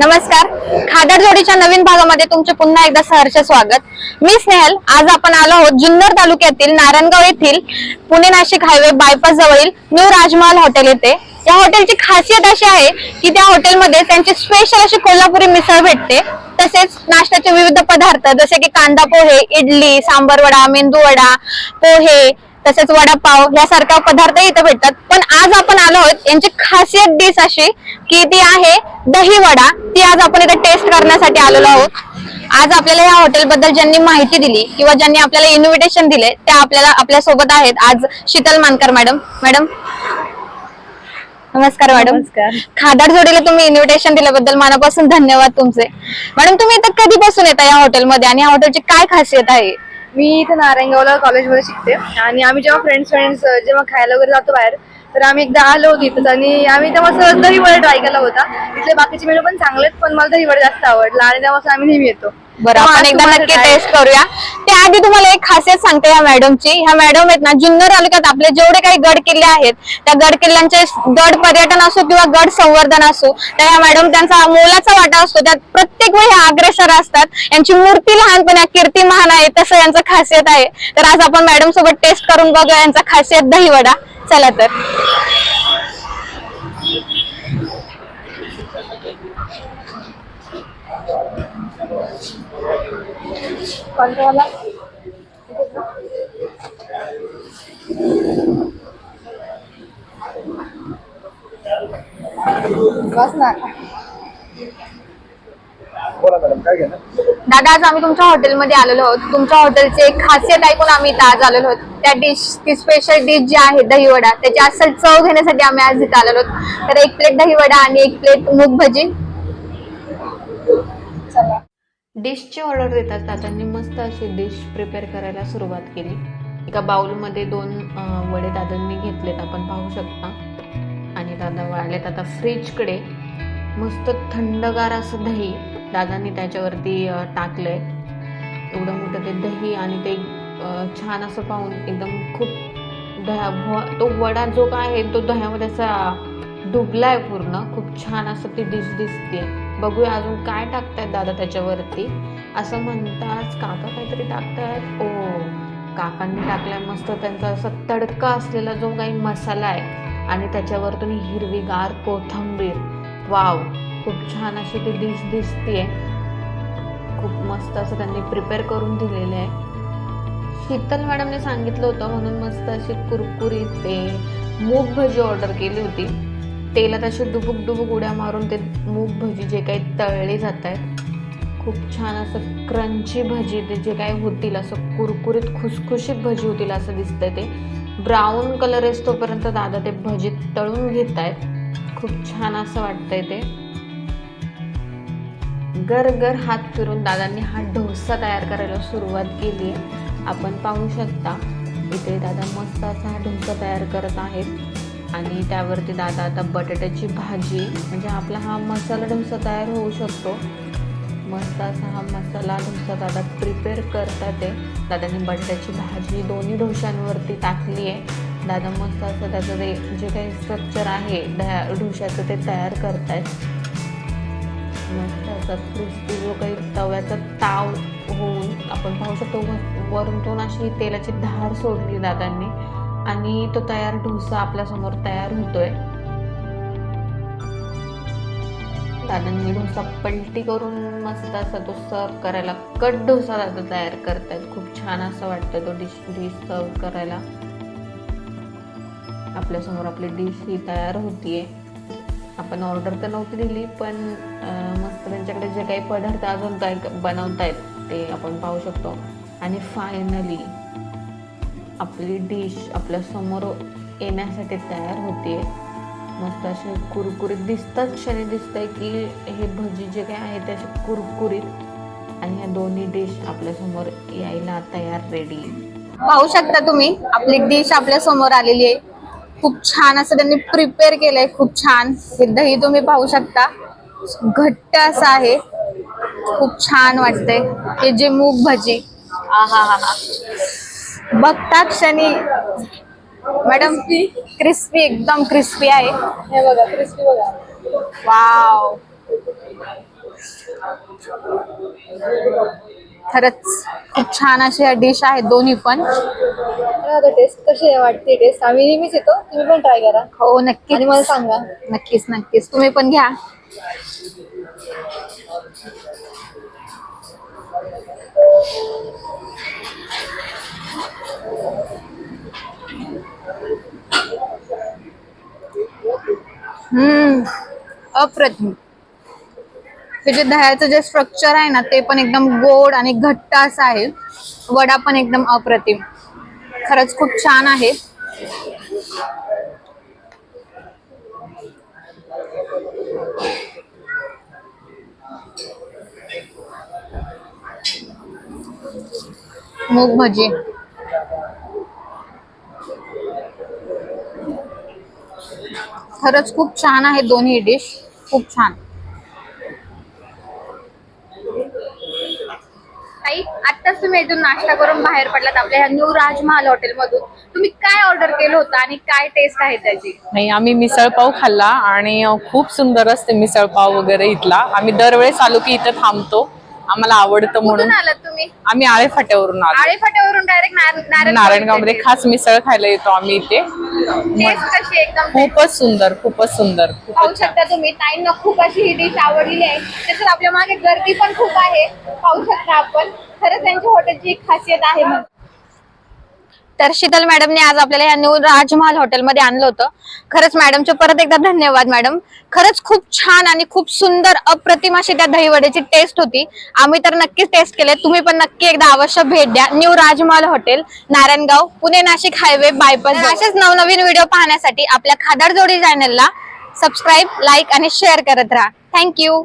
नमस्कार. खादर जोडीच्या नवीन भागामध्ये तुमचे पुन्हा एकदा सहर्ष स्वागत. मी स्नेहल आज आपण आलो आहोत जुन्नर तालुक्यातील नारायणगाव येथील पुणे नाशिक हायवे बायपास जवळील न्यू राजमहल हॉटेल येथे. या हॉटेलची खासियत अशी आहे की त्या हॉटेलमध्ये त्यांची स्पेशल अशी कोल्हापुरी मिसळ भेटते. तसेच नाश्त्याचे विविध पदार्थ जसे की कांदा पोहे इडली सांबर वडा मेंदू वडा पोहे तसेच वडापाव यासारख्या पदार्थ इथे भेटतात. पण आज आपण आलो आहोत खासियत डिश अशी की ती आहे दही वडा ती आज आपण इथे टेस्ट करण्यासाठी आलेलो आहोत. आज आपल्याला या हॉटेल बद्दल ज्यांनी माहिती दिली किंवा ज्यांनी आपल्याला इन्व्हिटेशन दिले त्या आपल्याला आपल्यासोबत आहेत आज शीतल मानकर मॅडम. मॅडम नमस्कार मॅडम. खादाड जोडीला तुम्ही इन्व्हिटेशन दिल्याबद्दल मनापासून धन्यवाद तुमचे. मॅडम तुम्ही इथं कधीपासून येता या हॉटेलमध्ये आणि या हॉटेलची काय खासियत आहे? मी इथे नारायणगावला कॉलेजमध्ये शिकते. आणि आम्ही जेव्हा फ्रेंड्स फ्रेंड्स जेव्हा खायला वगैरे जातो बाहेर तर आम्ही एकदा आलो होतो इथं आणि आम्ही तेव्हा सहज दही वडा ट्राय केला होता. इथले बाकीचे मेनू पण चांगलेत पण मला दही वडा जास्त आवडला आणि तेव्हा आम्ही नेहमी येतो. बरं आपण एकदा नक्की टेस्ट करूया. त्याआधी तुम्हाला एक खासियत सांगते ह्या मॅडमची ह्या मॅडम आहेत ना जुन्नर तालुक्यात आपले जेवढे काही गड किल्ले आहेत त्या गड किल्ल्यांचे गड पर्यटन असो किंवा गड संवर्धन असो त्या ह्या मॅडम त्यांचा मोलाचा वाटा असतो. त्यात प्रत्येक वेळी अग्रेसर असतात. यांची मूर्ती लहान पण या कीर्ती महान आहे तसं यांचं खासियत आहे. तर आज आपण मॅडम सोबत टेस्ट करून बघूया यांचा खासियत दहीवडा. चला तर. बस ना बोला मॅडम काय घेणार दादा आज आम्ही तुमच्या हॉटेलमध्ये आलेलो आहोत. तुमच्या हॉटेलची एक खासियत ऐकून आम्ही इथं आज आलेलो आहोत. त्या डिश ती स्पेशल डिश जी आहे दहीवडा त्याची असल चव घेण्यासाठी आम्ही आज इथं आलेलो आहोत. तर एक प्लेट दहीवडा आणि एक प्लेट मूग भजी. डिशची ऑर्डर देतात दादांनी. मस्त अशी डिश प्रिपेअर करायला सुरुवात केली. एका बाउलमध्ये दोन वडे दादांनी घेतलेत. आपण पाहू शकता. आणि दादा वाढलेत आता फ्रीजकडे मस्त थंडगार असं दही. दादांनी त्याच्यावरती टाकलं आहे एवढं मोठं ते दही आणि ते छान असं पाहून एकदम खूप दह्या व- तो वडा जो काय आहे तो दह्यामध्ये असा डुबलाय पूर्ण. खूप छान असं ती डिश दिसते बघूया अजून काय टाकतायत दादा त्याच्यावरती. असं म्हणतात काका काहीतरी टाकतायत. ओ काकांनी टाकलाय मस्त त्यांचा असा तडका असलेला जो काही मसाला आहे आणि त्याच्यावरतून हिरवीगार कोथंबीर. वाव! खूप छान अशी ती डिश दिसते खूप मस्त असं त्यांनी प्रिपेअर करून दिलेलं आहे शीतल मॅडमने सांगितलं होतं म्हणून मस्त अशी कुरकुरी ते मूग भजी ऑर्डर केली होती. तेलात अशी डुबुक डुबुक उड्या मारून ते मूग भजी जे काही तळले जात आहेत खूप छान असं क्रंची भजी ते जे काही होतील असं कुरकुरीत खुसखुशीत भजी होतील असं दिसतंय ते. ब्राऊन कलर असतोपर्यंत दादा ते भजी तळून घेत आहेत खूप छान असं वाटतंय ते. गर गर हात फिरून दादांनी हा डोसा तयार करायला सुरुवात केली आहे. आपण पाहू शकता इथे दादा मस्त असा हा ढोसा तयार करत आहेत. आणि त्यावरती दादा आता बटाट्याची भाजी म्हणजे आपला हा मसाला डोसा तयार होऊ शकतो. मस्त असा हा मसाला डोसा दादा प्रिपेअर करतात आहे दादांनी बटाट्याची भाजी दोन्ही डोशांवरती टाकली आहे. दादा मस्त असं त्याचं ते जे काही स्ट्रक्चर आहे दह्या ते तयार करत आहेत मस्त असा क्रिस्पी जो काही तव्याचा ताव होऊन आपण पाहू शकतो व- वरून अशी तेलाची धार सोडली दादांनी आणि तो तयार डोसा आपल्यासमोर तयार होतोय. दादांनी डोसा पलटी करून मस्त असा तो सर्व करायला कट डोसा दादा तयार करतायत. खूप छान असं वाटतं तो डिश डिश सर्व करायला. आपल्यासमोर आपली डिश ही तयार होतीये. आपण ऑर्डर तर नव्हती दिली पण मस्त त्यांच्याकडे जे काही पदार्थ अजून काय बनवतायत ते आपण पाहू शकतो. आणि फायनली आपली डिश आपल्यासमोर येण्यासाठी तयार होते मस्त असे कुरकुरीत दिसतात क्षणी दिसतंय की हे भजी जे काही आहे ते असे कुरकुरीत आणि ह्या दोन्ही डिश आपल्यासमोर यायला तयार रेडी पाहू शकता तुम्ही आपली डिश आपल्यासमोर आलेली आहे. खूप छान असं त्यांनी प्रिपेअर केलंय खूप छान. हे दही तुम्ही पाहू शकता. घट्ट असं आहे. खूप छान वाटतंय. हे जे मूग भजी. आहा हा हा बघता क्षणी. मॅडम क्रिस्पी एकदम क्रिस्पी आहे. हे बघा क्रिस्पी बघा. वाव. खरंच खूप छान अशा डिश आहेत दोन्ही पण. टेस्ट कशी आहे वाटते टेस्ट आम्ही नेहमीच येतो. तुम्ही पण ट्राय करा. हो नक्कीच. आणि मला सांगा. नक्कीच नक्कीच. तुम्ही पण घ्या. हम्म अप्रतिम. हे जे दह्याचं जे स्ट्रक्चर आहे ना ते पण एकदम गोड आणि घट्ट असं आहे. वडा पण एकदम अप्रतिम. खरंच खूप छान आहे मूग भजी. खरंच खूप छान आहे दोन्ही डिश खूप छान. ताई आत्ताच तुम्ही इथून नाश्ता करून बाहेर पडलात आपल्या ह्या न्यू राजमहाल हॉटेल मधून तुम्ही काय ऑर्डर केलं होतं आणि काय टेस्ट आहे त्याची? नाही आम्ही मिसळपाव खाल्ला आणि खूप सुंदर असते मिसळपाव वगैरे इथला. आम्ही दरवेळेस आलो की इथं थांबतो. आम्हाला आवडतं म्हणून. कुठून आलात तुम्ही? आम्ही आळे फाट्यावरून आलो आळे फाट्यावरून डायरेक्ट नारायणगावमध्ये खास मिसळ खायला येतो आम्ही इथे. टेस्ट कशी एकदम? खूपच सुंदर खूपच सुंदर पाहू खूपच छान. शकता तुम्ही. ताईंना खूप अशी ही डिश आवडलेली आहे. तसंच आपल्या मागे गर्दी पण खूप आहे. पाहू शकता आपण. खरंच त्यांच्या हॉटेलची एक खासियत आहे मग तर शीतल मॅडमने आज आपल्याला या न्यू राजमहाल हॉटेलमध्ये आणलं होतं. खरंच मॅडमचे परत एकदा धन्यवाद मॅडम खरंच खूप छान आणि खूप सुंदर अप्रतिम अशी त्या दहीवड्याची टेस्ट होती. आम्ही तर नक्कीच टेस्ट केले. तुम्ही पण नक्की एकदा अवश्य भेट द्या. New Rajmahal hotel Narayangaon Pune Nashik highway bypass असेच नवनवीन व्हिडिओ पाहण्यासाठी आपल्या खादाड जोडी चॅनलला सबस्क्राईब लाईक आणि शेअर करत राहा. थँक्यू